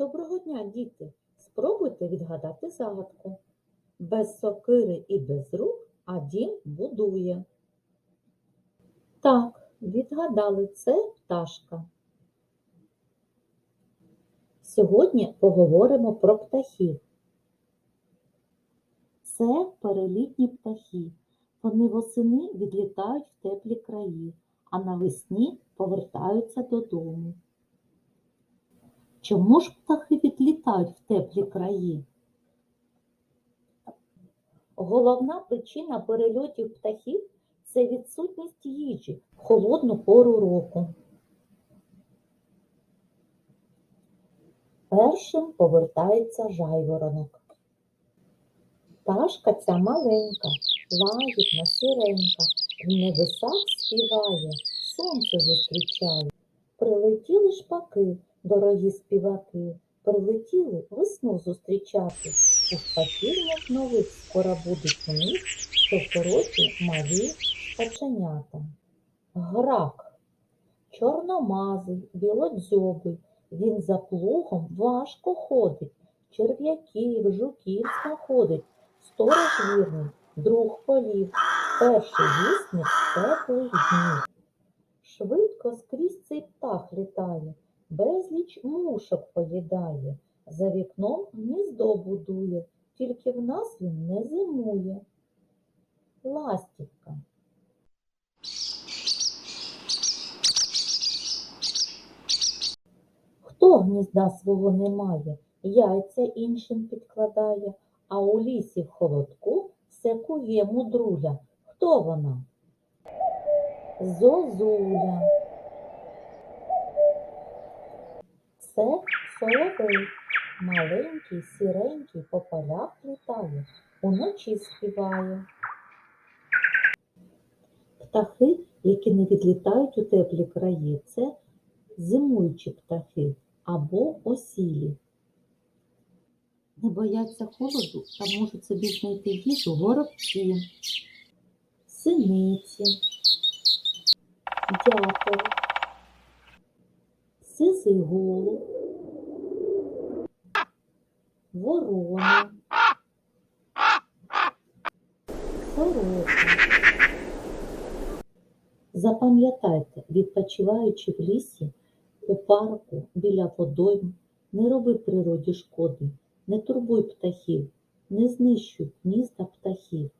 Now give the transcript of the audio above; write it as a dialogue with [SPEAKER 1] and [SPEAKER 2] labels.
[SPEAKER 1] Доброго дня, діти! Спробуйте відгадати загадку. Без сокири і без рук, а дім будує. Так, відгадали, це пташка. Сьогодні поговоримо про птахів. Це перелітні птахи. Вони восени відлітають в теплі краї, а навесні повертаються додому. Чому ж птахи відлітають в теплі краї? Головна причина перельотів птахів це відсутність їжі в холодну пору року. Першим повертається жайворонок. Пташка ця маленька, лагідна, сіренька, в небесах співає, сонце зустрічає. Прилетіли шпаки, дорогі співаки, прилетіли весну зустрічати. У шпаківнях нових скоро будуть у них, що в році малі пташенята. Грак, чорномазий, білодзьобий, він за плугом важко ходить, черв'яків, жуків знаходить, сторож вірний, друг полів, перший вісник теплих днів. Швидко скрізь цей птах літає, безліч мушок поїдає, за вікном гніздо будує, тільки в нас він не зимує. Ластівка. Хто гнізда свого не має, яйця іншим підкладає, а у лісі в холодку все кує мудруля. Хто вона? Зозуля. Це соловей. Маленький, сіренький по полях літає, уночі співає. Птахи, які не відлітають у теплі краї, це зимуючі птахи або осілі. Не бояться холоду та можуть собі знайти їжу горобці, синиці, дятел, сизий голуб, ворона, сорока. Запам'ятайте, відпочиваючи в лісі, у парку, біля водойм, не роби природі шкоди, не турбуй птахів, не знищуй гнізда птахів.